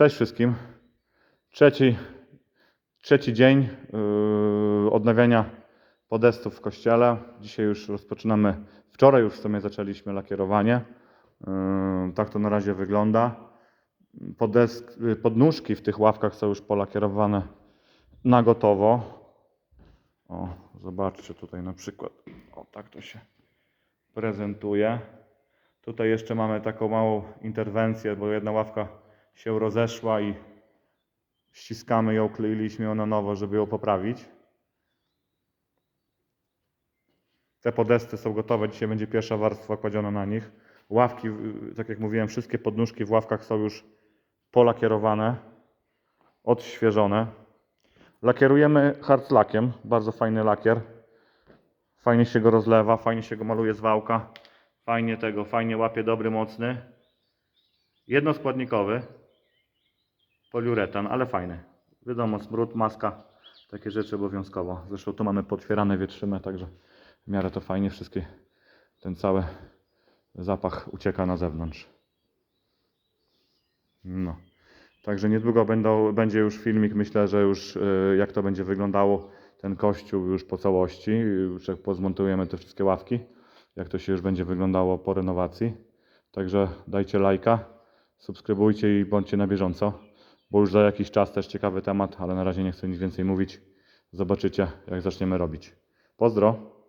Cześć wszystkim. Trzeci, trzeci dzień yy, odnawiania podestów w kościele. Dzisiaj już rozpoczynamy, wczoraj już w sumie zaczęliśmy lakierowanie. Yy, tak to na razie wygląda. Podesk, yy, podnóżki w tych ławkach są już polakierowane na gotowo. O, zobaczcie tutaj na przykład. O, tak to się prezentuje. Tutaj jeszcze mamy taką małą interwencję, bo jedna ławka się rozeszła i ściskamy ją, kleiliśmy ją na nowo, żeby ją poprawić. Te podesty są gotowe, dzisiaj będzie pierwsza warstwa kładziona na nich. Ławki, tak jak mówiłem, wszystkie podnóżki w ławkach są już polakierowane, odświeżone. Lakierujemy hardlakiem, bardzo fajny lakier. Fajnie się go rozlewa, fajnie się go maluje z wałka. Fajnie tego, fajnie łapie dobry, mocny. Jednoskładnikowy. Poliuretan, ale fajny. Wiadomo, smród, maska, takie rzeczy obowiązkowo. Zresztą tu mamy potwierane wietrzymy, także w miarę to fajnie wszystkie, ten cały zapach ucieka na zewnątrz. No. Także niedługo będą, będzie już filmik, myślę, że już y, jak to będzie wyglądało ten kościół już po całości, już jak pozmontujemy te wszystkie ławki, jak to się już będzie wyglądało po renowacji. Także dajcie lajka, subskrybujcie i bądźcie na bieżąco, bo już za jakiś czas też ciekawy temat, ale na razie nie chcę nic więcej mówić. Zobaczycie, jak zaczniemy robić. Pozdro!